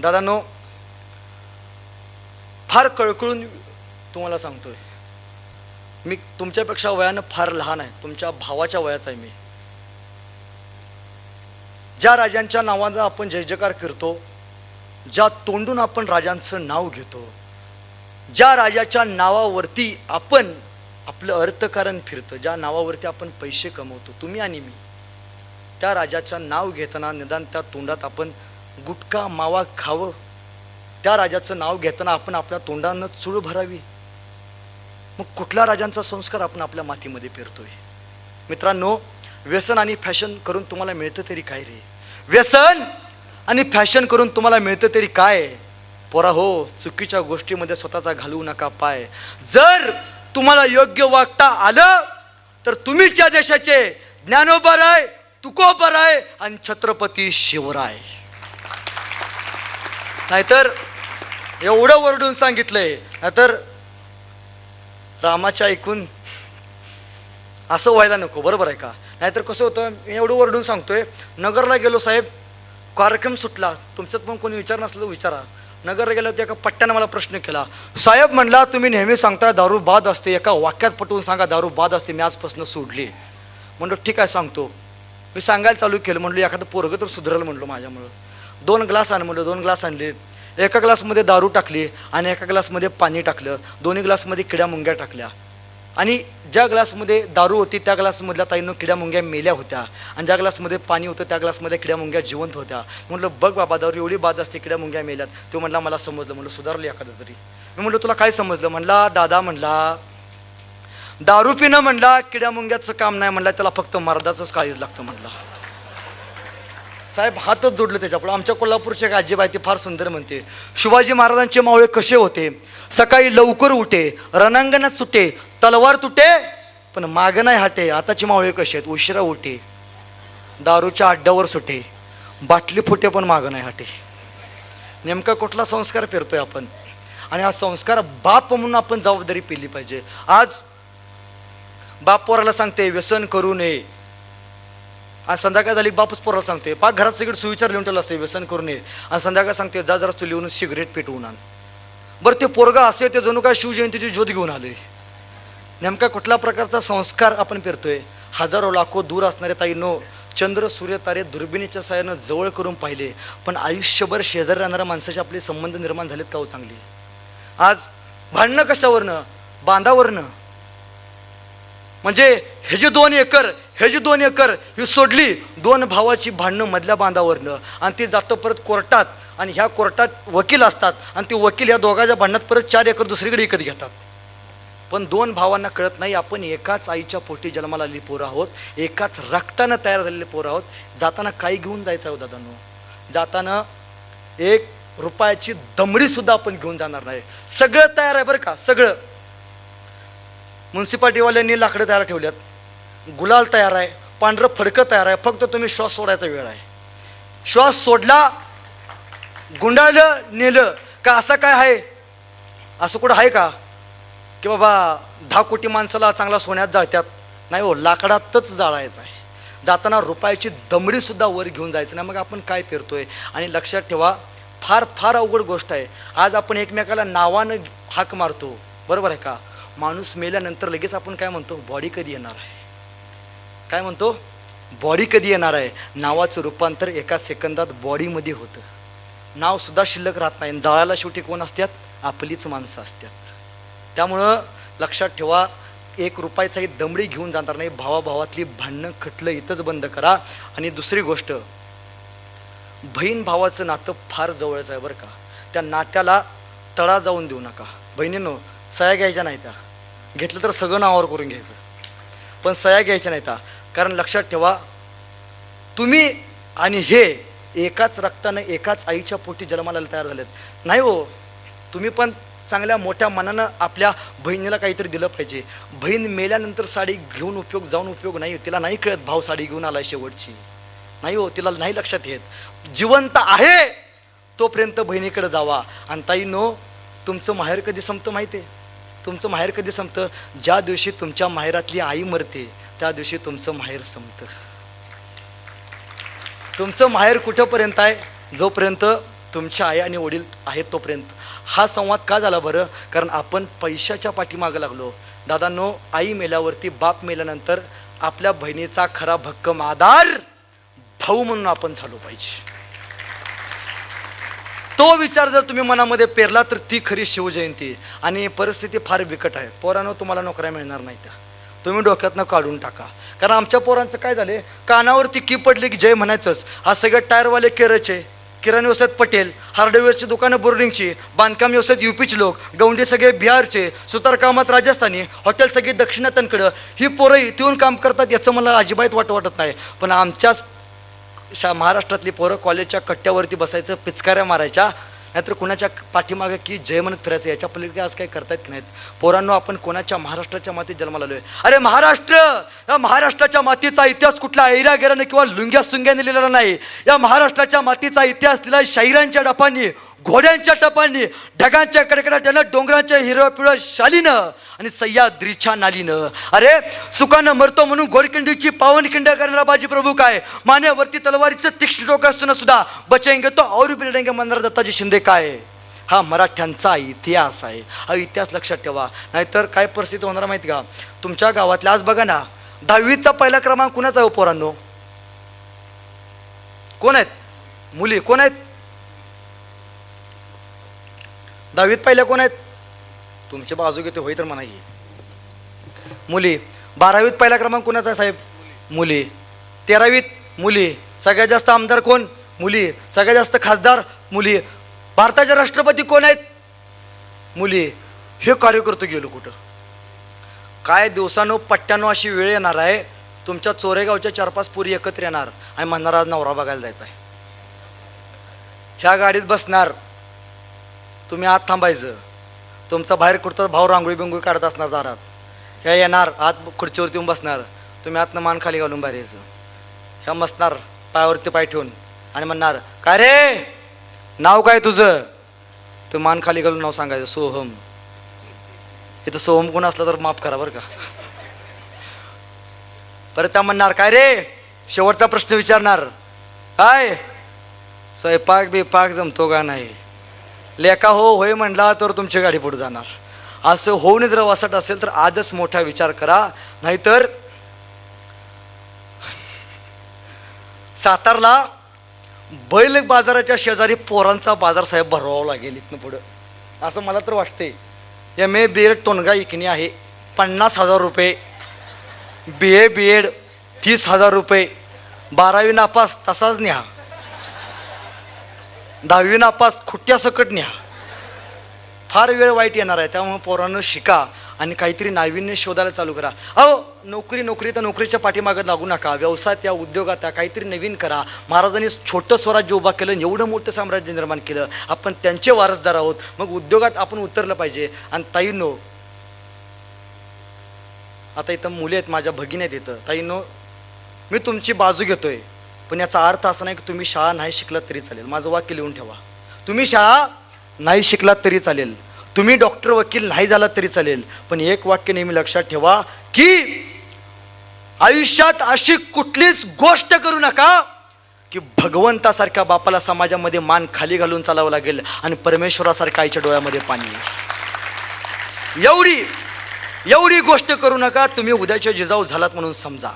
दादानो फार कळकळून तुम्हाला सांगतोय. मी तुमच्यापेक्षा वयानं फार लहान आहे. तुमच्या भावाच्या वयाचा आहे मी. ज्या राजांच्या नावानं आपण जय जयकार करतो ज्या तोंडून आपण राजांचं नाव घेतो ज्या राजाच्या नावावरती आपण आपलं अर्थकारण फिरतं ज्या नावावरती आपण पैसे कमवतो तुम्ही आणि मी त्या राजाचं नाव घेताना निदान त्या तोंडात आपण गुटखा मावा खावं. त्या राजाचं नाव घेताना आपण आपल्या तोंडानं चूळ भरावी. मग कुठल्या राजांचा संस्कार आपण आपल्या मातीमध्ये पेरतोय? मित्रांनो व्यसन आणि फॅशन करून तुम्हाला मिळतं तरी काय रे? व्यसन आणि फॅशन करून तुम्हाला मिळतं तरी काय? पोरा हो चुकीच्या गोष्टीमध्ये स्वतःचा घालवू नका पाय. जर तुम्हाला योग्य वागता आलं तर तुम्हीच्या देशाचे ज्ञानोबराय तुकोबराय आणि छत्रपती शिवराय. नाहीतर एवढं वरडून सांगितलंय. नाहीतर रामाच्या ऐकून असं व्हायला नको बरोबर आहे का? नाहीतर कसं होतं मी एवढं वरडून सांगतोय. नगरला गेलो साहेब कार्यक्रम सुटला. तुमच्यात पण कोणी विचार नसलं विचारा. नगरला गेलो तर एका पट्ट्यानं मला प्रश्न केला. साहेब म्हणला तुम्ही नेहमी सांगता दारू बाद असते. एका वाक्यात पटवून सांगा दारू बाद असते मी आजपासून सोडली. म्हणलो ठीक आहे सांगतो. मी सांगायला चालू केलं. म्हणलो एखादं पोरगं तर सुधरल म्हणलो माझ्यामुळं. दोन ग्लास आण म्हणलं दोन ग्लास आणले. एका ग्लासमध्ये दारू टाकली आणि एका ग्लासमध्ये पाणी टाकलं. दोन्ही ग्लासमध्ये किड्या मुंग्या टाकल्या. आणि ज्या ग्लासमध्ये दारू होती त्या ग्लासमधल्या ताईनं किड्या मुंग्या मेल्या होत्या. आणि ज्या ग्लासमध्ये पाणी होतं त्या ग्लासमध्ये किड्या मुंग्या जिवंत होत्या. म्हटलं बघ बाबा दारू एवढी बाद असते किड्या मुंग्या मेल्यात. तो म्हटला मला समजलं. म्हणलं सुधारलं एखादं तरी. मी म्हणलं तुला काय समजलं? म्हणला दादा म्हणला दारू पिणं म्हणला किड्या मुंग्याचं काम नाही. म्हणला त्याला फक्त मर्दाचंच काळीज लागतं. म्हणला साहेब हातच जोडले त्याच्यापुढे. आमच्या कोल्हापूरचे एक आजीबाई ती फार सुंदर म्हणते. शिवाजी महाराजांचे मावळे कसे होते? सकाळी लवकर उठे रणांगणात सुटे तलवार तुटे पण माग नाही हाटे. आताचे मावळे कसे आहेत? उशिरा उठे दारूच्या अड्ड्यावर सुटे बाटली फुटे पण माग नाही हाटे. नेमका कुठला संस्कार पेरतोय आपण? आणि हा संस्कार बाप म्हणून आपण जबाबदारी पेली पाहिजे. आज बाप पोराला सांगते व्यसन करू नये. आणि संध्याकाळ झाली की बापच पोराला सांगते पाक घरात सगळं सुविचार लिहून ठेवलं असते व्यसन करू नये आणि संध्याकाळ सांगते जा जरा लिहून सिगरेट पेटवून आण. बरं ते पोरगा असे ते जणू काय शिवजयंतीची ज्योत घेऊन आले. नेमका कुठल्या प्रकारचा संस्कार आपण पेरतोय? हजारो लाखो दूर असणारे ताईनो चंद्र सूर्य तारे दुर्बिणीच्या साह्यानं जवळ करून पाहिले पण आयुष्यभर शेजारी राहणाऱ्या माणसाचे आपले संबंध निर्माण झालेत का हो चांगली? आज भांडणं कशावरनं? बांधावरनं? म्हणजे हे जे दोन एकर हे जे दोन एकर ही सोडली दोन भावाची भांडणं मधल्या बांधावरनं. आणि ती जातं परत कोर्टात. आणि ह्या कोर्टात वकील असतात. आणि ते वकील या दोघांच्या भांडणात परत चार एकर दुसरीकडे विकत घेतात. पण दोन भावांना कळत नाही आपण एकाच आईच्या पोटी जन्माला आलेली पोरं आहोत. एकाच रक्तानं तयार झालेले पोरं आहोत. जाताना काही घेऊन जायचं आहे हो दादांनो. जाताना एक रुपयाची दमडीसुद्धा आपण घेऊन जाणार नाही. सगळं तयार आहे बरं का? सगळं. म्युन्सिपाल्टीवाल्यांनी लाकडं तयार ठेवल्यात. गुलाल तयार आहे पांढरं फडकं तयार आहे फक्त तुम्ही श्वास सोडायचा वेळ आहे. श्वास सोडला गुंडाळलं नेलं का असं काय आहे? असं कुठं आहे का? की बाबा दहा कोटी माणसाला चांगला सोन्यात जाळत्यात. नाही हो लाकडातच जाळायचं आहे. जाताना रुपयाची दमडीसुद्धा वर घेऊन जायचं नाही. मग आपण काय फिरतोय आणि लक्षात ठेवा फार फार अवघड गोष्ट आहे. आज आपण एकमेकाला नावानं हाक मारतो. बरोबर आहे का? माणूस मेल्यानंतर लगेच आपण काय म्हणतो? बॉडी कधी येणार आहे? काय म्हणतो? बॉडी कधी येणार आहे? नावाचं रूपांतर एका सेकंदात बॉडीमध्ये होतं. नाव सुद्धा शिल्लक राहत नाही. जाळाला शेवटी कोण असतात आपलीच माणसं असतात त्यामुळं लक्षात ठेवा एक रुपयाचाही दमडी घेऊन जाणार नाही. भावाभावातली भांडणं खटलं इथंच बंद करा. आणि दुसरी गोष्ट बहीण भावाचं नातं फार जवळचं आहे बरं का. त्या नात्याला तडा जाऊन देऊ नका. बहिणींनो सया घ्यायच्या नाही त्या. घेतलं तर सगळं नावावर करून घ्यायचं. पण सया घ्यायच्या नाही त्या. कारण लक्षात ठेवा तुम्ही आणि हे एकाच रक्तानं एकाच आईच्या पोटी जन्माला तयार झालेत. नाही हो तुम्ही पण चांगल्या मोठ्या मनानं आपल्या बहिणीला काहीतरी दिलं पाहिजे. बहीण मेल्यानंतर साडी घेऊन उपयोग जाऊन उपयोग नाही तिला नाही कळत भाऊ साडी घेऊन आलाय शेवटची. नाही हो तिला नाही लक्षात येत. जिवंत आहे तोपर्यंत बहिणीकडे जावा. आणि ताई नो तुमचं माहेर कधी संपतं माहिती आहे तुमचं माहेर कधी संपतं? ज्या दिवशी तुमच्या माहेरातली आई मरते त्या दिवशी तुमचं माहेर संपतं. तुमचं माहेर कुठंपर्यंत आहे? जोपर्यंत तुमच्या आई आणि वडील आहेत तोपर्यंत. हा संवाद का झाला बरं? कारण आपण पैशाच्या पाठीमागं लागलो. दादांनो आई मेल्यावरती बाप मेल्यानंतर आपल्या बहिणीचा खरा भक्कम आधार भाऊ म्हणून आपण झालो पाहिजे. तो विचार जर तुम्ही मनामध्ये पेरला तर ती खरी शिवजयंती. आणि परिस्थिती फार बिकट आहे. पोरानो तुम्हाला नोकऱ्या मिळणार नाही त्या तुम्ही डोक्यातनं काढून टाका. कारण आमच्या पोरांचं काय झाले? कानावरती की पडली की जय म्हणायचंच. हा सगळे टायरवाले केरचे किराणा व्यवसायात पटेल हार्डवेअरची दुकानं बोर्डिंगची बांधकाम व्यवसायात युपीचे लोक गौंडी सगळे बिहारचे सुतारकामात राजस्थानी हॉटेल सगळी दक्षिणात्यांकडं. ही पोरं इथे येऊन काम करतात याचं मला अजिबात वाट वाटत नाही. पण आमच्याच शा महाराष्ट्रातली पोरं कॉलेजच्या कट्ट्यावरती बसायचं पिचकाऱ्या मारायच्या नाहीतर कुणाच्या पाठीमागे की जय म्हणत फिरायचं याच्या पलीकडे आज काही करतायत की नाहीत? पोरांनो आपण कोणाच्या महाराष्ट्राच्या मातीत जन्माला आलोय? अरे महाराष्ट्र! या महाराष्ट्राच्या मातीचा इतिहास कुठला ऐरा गेराने किंवा लुंग्या सुंग्याने लिहिलेला नाही? या महाराष्ट्राच्या मातीचा इतिहास दिला शाहिरांच्या डपांनी. घोड्यांच्या टपांनी ढगांच्या कडकडाट्यानं डोंगरांच्या हिरव्या पिवळ्या शालीनं आणि सह्याद्रीच्या नालीनं. अरे सुखानं मरतो म्हणून घोडकिंडीची पावनखिंड करणारा बाजी प्रभू काय? मान्यावरती तलवारीचं तीक्ष्ण डोकं असताना सुद्धा बचेंगे तो और बिलडेंगे म्हणणारा दत्ताजी शिंदे काय? हा मराठ्यांचा इतिहास आहे. हा इतिहास लक्षात ठेवा. नाहीतर काय परिस्थिती होणार माहीत का? तुमच्या गावातल्या आज बघा ना दहावीचा पहिला क्रमांक कुणाचा आहे हो पोरांनो? कोण आहेत? मुली कोण आहेत? दहावीत पहिल्या कोण आहेत? तुमची बाजू घेते होई तर म्हणा येईल मुली बारावीत पहिला क्रमांक कोणाचा आहे साहेब? मुली. तेरावीत मुली. सगळ्यात जास्त आमदार कोण? मुली. सगळ्यात जास्त खासदार मुली. भारताचे राष्ट्रपती कोण आहेत? मुली. हे कार्यकर्ते गेलो कुठं? काय दिवसानं पट्ट्यानो अशी वेळ येणार आहे? तुमच्या चोरेगावच्या चार पाच पुरी एकत्र येणार आणि म्हणणार आज नवरा बघायला जायचा आहे. ह्या गाडीत बसणार तुम्ही आत थांबायचं. तुमचा बाहेर कुठचा भाऊ रांगोळी बिंगोळी काढत असणार दारात. ह्या येणार आत खुर्चीवरती येऊन बसणार. तुम्ही आतनं मान खाली घालून बाहेर यायचं. ह्या बसणार पायावरती पाय ठेवून. आणि म्हणणार काय रे? नाव काय तुझं? तू मान खाली घालून नाव सांगायचं सोहम. इथं सोहम कोण असलं तर माफ करा बरं का. परत त्या म्हणणार काय रे? शेवटचा प्रश्न विचारणार. काय स्वयंपाक बिपाक जमतो का नाही? लेका हो होय म्हणला तर तुमची गाडी पुढे जाणार. असं होऊन जर वसट असेल तर आजच मोठा विचार करा. नाहीतर सातारला बैल बाजाराच्या शेजारी पोरांचा बाजार साहेब भरवावा लागेल इथनं पुढं. असं मला तर वाटते एम ए बी एड तोंडगा इकणी आहे. पन्नास हजार रुपये. बी ए बी एड तीस हजार रुपये. बारावी नापास तसाच न्या. दहावी नापास खुट्ट्या सकट न्या. फार वेळ वाईट येणार आहे त्यामुळे पोरांनो शिका आणि काहीतरी नाविन्य शोधायला चालू करा. अहो नोकरी नोकरी तर नोकरीच्या पाठीमागं लागू नका. व्यवसाय त्या उद्योगात या काहीतरी नवीन करा. महाराजांनी छोटं स्वराज्य उभा केलं एवढं मोठं साम्राज्य निर्माण केलं. आपण त्यांचे वारसदार आहोत. मग उद्योगात आपण उतरलं पाहिजे. आणि ताईनो आता इथं मुले आहेत माझ्या भगिनी आहेत इथं. ताईंनो मी तुमची बाजू घेतोय. पण याचा अर्थ असा नाही की तुम्ही शाळा नाही शिकलात तरी चालेल. माझं वाक्य लिहून ठेवा. तुम्ही शाळा नाही शिकलात तरी चालेल. तुम्ही डॉक्टर वकील नाही झालात तरी चालेल. पण एक वाक्य नेहमी लक्षात ठेवा की आयुष्यात अशी कुठलीच गोष्ट करू नका की भगवंतासारख्या बापाला समाजामध्ये मान खाली घालून चालावं लागेल आणि परमेश्वरासारख्या आईच्या डोळ्यामध्ये पाणी एवढी एवढी गोष्ट करू नका. तुम्ही उद्याच्या जिजाऊ झालात म्हणून समजा.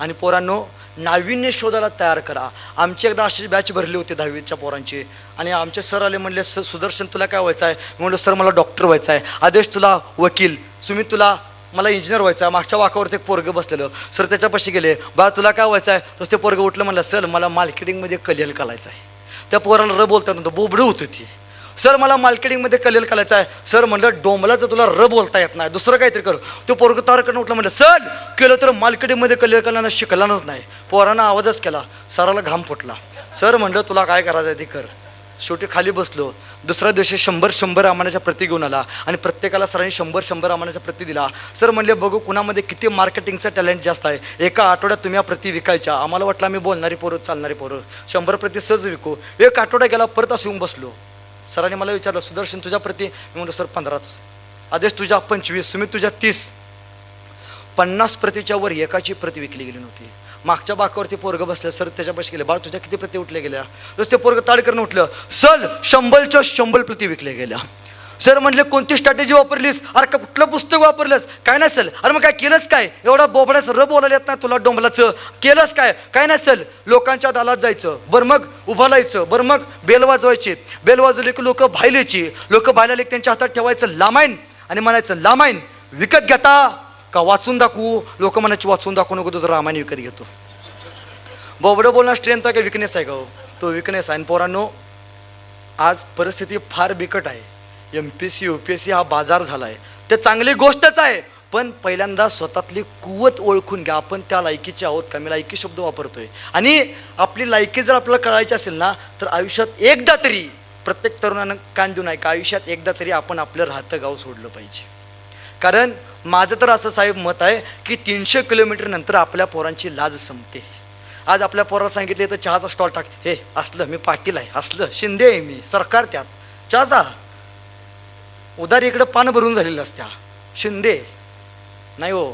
आणि पोरांनो नाविन्य शोधायला तयार करा. आमची एकदा अशी बॅच भरली होती दहावीच्या पोरांची. आणि आमचे सर आले म्हणले सर सुदर्शन तुला काय व्हायचं आहे? मी म्हणलं सर मला डॉक्टर व्हायचं आहे. आदेश तुला वकील. सुमित तुला मला इंजिनियर व्हायचं आहे. मागच्या वाकावरती एक पोरगं बसलेलं. सर त्याच्यापाशी गेले. बा तुला काय व्हायचं आहे? तसं ते पोरगं उठलं म्हणलं सर मला मार्केटिंगमध्ये कलियल करायचं आहे. त्या पोराला र बोलता नव्हतं बोबडं होतं ती सर मला मार्केटिंगमध्ये कलेल करायचं आहे. सर म्हणलं डोंबलाचं तुला र बोलता येत नाही. दुसरं काहीतरी कर. तो पोरग तारकडनं उठलं म्हणलं सर केलं तर मार्केटिंगमध्ये कलेल करायला शिकलानच नाही. पोरानं आवाजच केला. सराला घाम फुटला. सर म्हणलं तुला काय करायचं आहे ते कर. शेवटी खाली बसलो. दुसऱ्या दिवशी शंभर शंभर आमानाच्या प्रती घेऊन आला आणि प्रत्येकाला सरांनी शंभर शंभर आमानाच्या प्रती दिला. सर म्हणले बघू कुणामध्ये किती मार्केटिंगचं टॅलेंट जास्त आहे. एका आठवड्यात तुम्ही या प्रती विकायच्या. आम्हाला वाटलं आम्ही बोलणारी पोरं चालणारी पोरं. शंभर प्रती सहज विकू. एक आठवडा गेला परत असं येऊन बसलो. सरांनी मला विचारलं सुदर्शन तुझ्या प्रती? मी म्हणलं सर पंधराच. आदेश तुझ्या पंचवीस सुमित तुझ्या तीस. पन्नास प्रतीच्या वर एकाची प्रती विकली गेली नव्हती. मागच्या बाकावरती पोरग बसले सर त्याच्यापाशी गेले. बाळ तुझ्या किती प्रती उठल्या गेल्या? जसं ते पोरग ताडकरनं उठलं. सल शंभरच्या शंभर प्रती विकल्या गेल्या. सर म्हणले कोणती स्ट्रॅटेजी वापरलीस? अरे का कुठलं पुस्तक वापरलंस? काय नसेल अरे मग काय केलंच काय? एवढा बोबड्यास र बोलायला येत ना तुला डोंबलाचं. केलंच काय? काय नसेल लोकांच्या दालात जायचं. बरं मग उभं लायचं बरं मग बेल वाजवायची. बेल वाजवली की लोक भायलायची लोक भायला त्यांच्या हातात ठेवायचं लामाईन आणि म्हणायचं लामाईन विकत घेता का वाचून दाखवू? लोक म्हणायची वाचून दाखवू नको तुझं रामायण विकत घेतो. बोबडं बोलणं स्ट्रेंथ आहे का विकनेस आहे का हो? तो विकनेस आहे. आणि पोरांनो आज परिस्थिती फार बिकट आहे. M P C U P S C हा बाजार झाला आहे ते चांगली गोष्टच आहे पण पहिल्यांदा स्वतःतली कुवत ओळखून घ्या. आपण त्या लायकीचे आहोत का? मी लायकी शब्द वापरतोय. आणि आपली लायकी जर आपल्याला कळायची असेल ना तर आयुष्यात एकदा तरी प्रत्येक तरुणानं कान देऊन आहे का आयुष्यात एकदा तरी आपण आपलं राहतं गाव सोडलं पाहिजे. कारण माझं तर असं साहेब मत आहे की तीनशे किलोमीटर नंतर आपल्या पोरांची लाज संपते. आज आपल्या पोराला सांगितले तर चहाचा स्टॉल टाक. हे असलं मी पाटील आहे. असलं शिंदे आहे मी. सरकार त्यात. चहाचा उदारी इकडं पान भरून झालेलं असत्या. शिंदे. नाही हो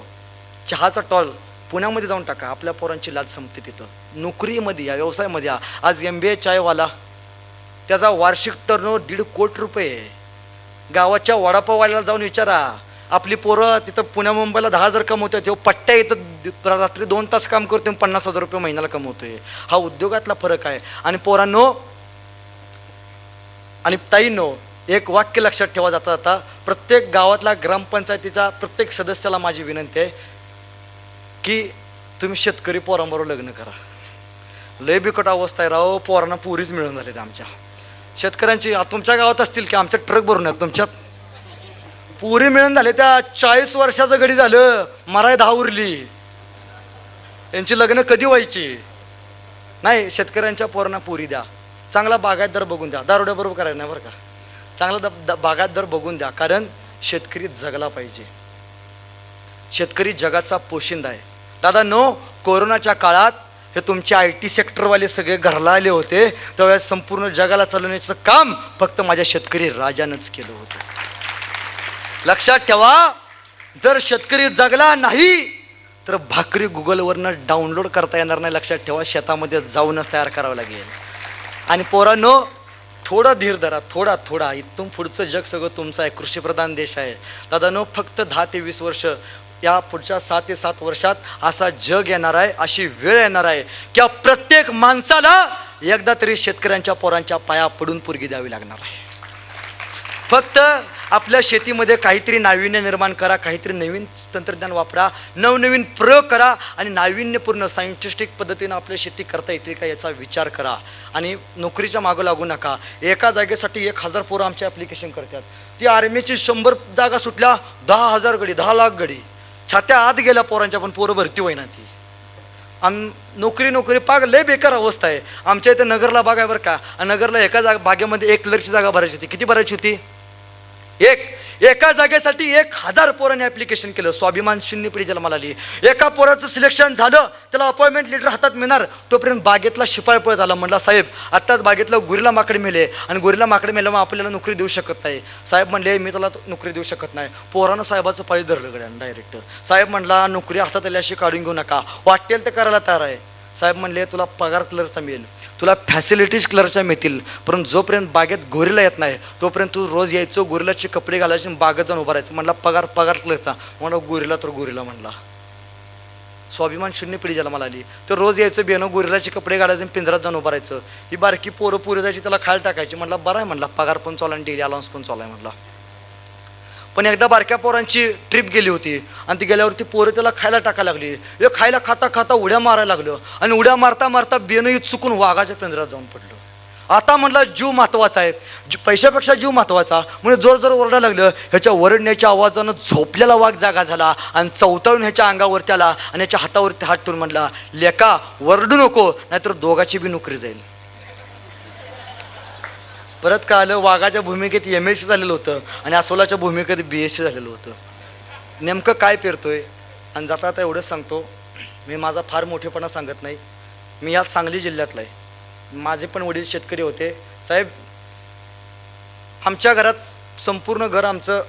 चहाचा टॉल पुण्यामध्ये जाऊन टाका. आपल्या पोरांची लाज संपते तिथं. नोकरीमध्ये या व्यवसायामध्ये या. आज एम बी ए चायवाला. त्याचा वार्षिक टर्नओव्हर दीड कोटी रुपये. गावाच्या वडापाववाल्याला जाऊन विचारा. आपली पोरं तिथं पुण्या मुंबईला दहा हजार कमवतोय. तेव्हा पट्ट्या इथं रात्री दोन तास काम करतो पन्नास हजार रुपये महिन्याला कमवतोय. हा उद्योगातला फरक आहे. आणि पोरांनो आणि ताईंनो एक वाक्य लक्षात ठेवा जाता जाता प्रत्येक गावातल्या ग्रामपंचायतीच्या प्रत्येक सदस्याला माझी विनंती आहे की तुम्ही शेतकरी पोरांबरोबर लग्न करा. लय बिकट अवस्था आहे राव पोरांना पुरीच मिळून झाले आमच्या. शेतकऱ्यांची तुमच्या गावात असतील की आमच्या ट्रक भरून आहेत तुमच्यात? पुरी मिळून झाले त्या चाळीस वर्षाचं घडी झालं मराय दहा उरली. यांची लग्न कधी व्हायची? नाही शेतकऱ्यांच्या पोरांना पुरी द्या. चांगला बागायतदार बघून द्या. दारोड्याबरोबर करायचं नाही बरं का? चांगला द- द- बागायतदार बघून द्या कारण शेतकरी जगला पाहिजे. शेतकरी जगाचा पोशिंदा आहे. दादा नो कोरोनाच्या काळात हे तुमचे आय टी सेक्टरवाले सगळे घरला आले होते त्यावेळेस संपूर्ण जगाला चालवण्याचं काम फक्त माझ्या शेतकरी राजानंच केलं होतं. लक्षात ठेवा जर शेतकरी जगला नाही तर भाकरी गुगलवरनं डाउनलोड करता येणार नाही. लक्षात ठेवा शेतामध्ये जाऊनच तयार करावं लागेल. आणि पोरांनो थोडा धीर धरा थोडा थोडा. इथून पुढचं जग सगळं तुमचं आहे. कृषीप्रधान देश आहे. दादानो फक्त दहा ते वीस वर्ष या पुढच्या सहा ते सात वर्षात असा जग येणार आहे अशी वेळ येणार आहे की प्रत्येक माणसाला एकदा तरी शेतकऱ्यांच्या पोरांच्या पाया पडून पुरगी द्यावी लागणार आहे. फक्त आपल्या शेतीमध्ये काहीतरी नाविन्य निर्माण करा काहीतरी नवीन तंत्रज्ञान वापरा नवनवीन प्रयोग करा आणि नाविन्यपूर्ण सायंटिस्टिक पद्धतीनं आपल्या शेती करता येते का याचा विचार करा. आणि नोकरीच्या मागं लागू नका. एका जागेसाठी एक हजार पोरं आमचे ॲप्लिकेशन करतात. ती आर्मीची शंभर जागा सुटल्या दहा हजार गडी दहा लाख गडी. छात्या आत गेल्या पोरांच्या पण पोरं भरती होईना ती. आम नोकरी नोकरी पाग लय बेकार अवस्था आहे. आमच्या इथे नगरला बाग आहे बरं का नगरला एका जागा बागेमध्ये एक लरची जागा भरायची होती. किती भरायची होती? एक एका जागेसाठी एक हजार पोरांनी ॲप्लिकेशन केलं. स्वाभिमान शून्य पिढी जन्माला आली. एका पोराचं सिलेक्शन झालं त्याला अपॉइंटमेंट लेटर हातात मिळणार. तोपर्यंत बागेतला शिपाळपळ झाला. म्हणला साहेब आत्ताच बागेतलं गुरीला माकडे मेले आणि गुरीला माकडे मेल्यामुळे आपल्याला नोकरी देऊ शकत नाही. साहेब म्हणले मी त्याला नोकरी देऊ शकत नाही. पोरानं साहेबाचं पाय धरलं गड्यानं डायरेक्ट साहेब म्हणला नोकरी हातात आल्याशी काढून घेऊ नका. वाटेल तर करायला तयार आहे. साहेब म्हणले तुला पगार क्लरचा मिळेल. तुला फॅसिलिटीज क्लरच्या मिळतील. परंतु जोपर्यंत बागेत गोरीला येत नाही तोपर्यंत तू रोज यायचं गोरीलाचे कपडे घालायचे आणि बागेत जाऊन उभा राहायचं. म्हणला पगार पगार क्लरचा म्हणा गोरीला तर गोरीला म्हणला. स्वाभिमान शून्य पिढी ज्याला मला आली. तर रोज यायचं बेनं गोरिलाचे कपडे घालायचं पिंजरात जाऊन उभा राहायचं. ही बारकी पोरं पुरी जायची त्याला खायला टाकायची. म्हणला बरं आहे म्हणला पगार पण चालला आणि डेली अलाउन्स पण चालू आहे म्हणला. पण एकदा बारक्या पोरांची ट्रिप गेली होती. आणि ती गेल्यावरती पोरं त्याला खायला टाकायला लागली. हे खायला खाता खाता उड्या मारायला लागलं. आणि उड्या मारता मारता बेनही चुकून वाघाच्या पिंजरात जाऊन पडलं. आता म्हटलं जीव महत्त्वाचा आहे. जी- पैशापेक्षा जीव महत्त्वाचा. म्हणजे जोर जोर ओरडा लागलं. ह्याच्या वरडण्याच्या आवाजानं झोपलेला वाघ जागा झाला. आणि चौताळून ह्याच्या अंगावरती आला. आणि ह्याच्या हातावरती हात ठेवून म्हणला लेका वरडू नको नाहीतर दोघाची बी नोकरी जाईल. परत कळालं वाघाच्या भूमिकेत एम एस सी झालेलं होतं आणि अस्वलाच्या भूमिकेत बी एस सी झालेलं होतं. नेमकं काय पेरतोय? आणि जाता आता एवढंच सांगतो. मी माझा फार मोठेपणा सांगत नाही. मी यात सांगली जिल्ह्यातला आहे. माझे पण वडील शेतकरी होते. साहेब आमच्या घरात संपूर्ण घर आमचं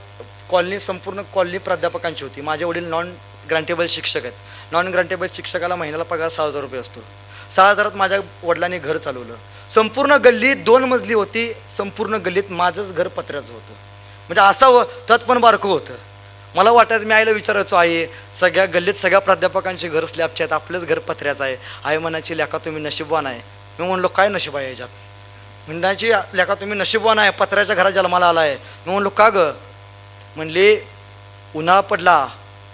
कॉलनी संपूर्ण कॉलनी प्राध्यापकांची होती. माझे वडील नॉन ग्रांटेबल शिक्षक आहेत. नॉन ग्रांटेबल शिक्षकाला महिन्याला पगार सहा हजार रुपये असतो. सहा हजारात माझ्या वडिलांनी घर चालवलं. संपूर्ण गल्ली दोन मजली होती संपूर्ण गल्लीत माझंच घर पत्र्याचं होतं. म्हणजे असावं त्यात पण बारकं होतं. मला वाटायचं मी आईला विचारायचो आई सगळ्या गल्लीत सगळ्या प्राध्यापकांची घर स्लॅबचे आहेत आपलंच घर पत्र्याचं आहे. आई म्हणायची लेखा तुम्ही नशीबवान आहे. मी म्हणलो काय नशीब आहे याच्यात? म्हणण्याची लेखा तुम्ही नशीबवान आहे पत्र्याच्या घरात जन्माला आला आहे. मी म्हणलो का ग? म्हणली उन्हाळा पडला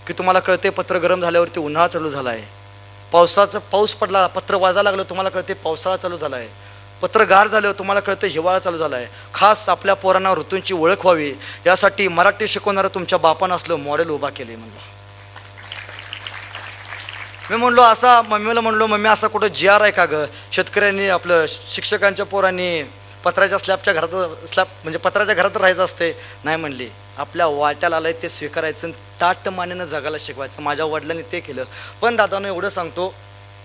की तुम्हाला कळते पत्र गरम झाल्यावरती उन्हाळा चालू झाला आहे पावसाचं पाऊस पडला पत्र वाजायला लागलं तुम्हाला कळते पावसाळा चालू झाला आहे पत्रगार झालं तुम्हाला कळतं हिवाळा चालू झाला आहे खास आपल्या पोरांना ऋतूंची ओळख व्हावी. यासाठी मराठी शिकवणारं तुमच्या बापानं असलं मॉडेल उभा केले म्हणलं. मी म्हणलो असा मम्मीला म्हणलो मम्मी असा कुठं जी आर आहे का गं? शेतकऱ्यांनी आपलं शिक्षकांच्या पोरांनी पत्राच्या स्लॅबच्या घरात स्लॅब म्हणजे पत्राच्या घरात राहायचं असते नाही म्हणली. आपल्या वाट्याला आलंय ते स्वीकारायचं आणि ताट मानेनं जगायला शिकवायचं. माझ्या वडिलांनी ते केलं. पण दादानं एवढं सांगतो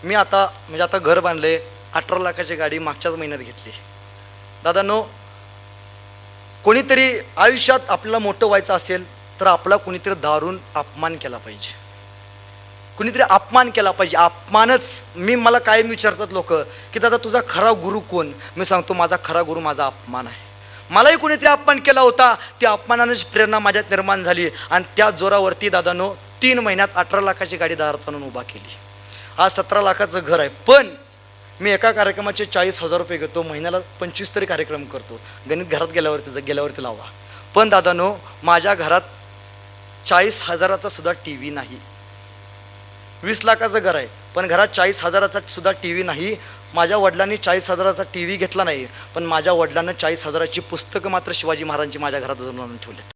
मी आता म्हणजे आता घर बांधले अठरा लाखाची गाडी मागच्याच महिन्यात घेतली. दादानो कोणीतरी आयुष्यात आपल्याला मोठं व्हायचं असेल तर आपला कोणीतरी दारून अपमान केला पाहिजे. कुणीतरी अपमान केला पाहिजे. अपमानच मी मला कायम विचारतात लोक की दादा तुझा खरा गुरु कोण? मी सांगतो माझा खरा गुरु माझा अपमान आहे. मलाही कुणीतरी अपमान केला होता. त्या अपमानानेच प्रेरणा माझ्यात निर्माण झाली आणि त्या जोरावरती दादानो तीन महिन्यात अठरा लाखाची गाडी दारात आणून उभा केली. आज सतरा लाखाचं घर आहे. पण मी एका कार्यक्रमाचे चाळीस हजार रुपये घेतो महिन्याला पंचवीस तरी कार्यक्रम करतो. गणित घरात गेल्यावरती गेल्यावरती लावा. पण दादानो माझ्या घरात चाळीस हजाराचा सुद्धा टी व्ही नाही. वीस लाखाचं घर आहे पण घरात चाळीस हजाराचा सुद्धा टी व्ही नाही. माझ्या वडिलांनी चाळीस हजाराचा टी व्ही घेतला नाही पण माझ्या वडिलांना चाळीस हजाराची पुस्तकं मात्र शिवाजी महाराजांची माझ्या घरात जाऊन ठेवलेत.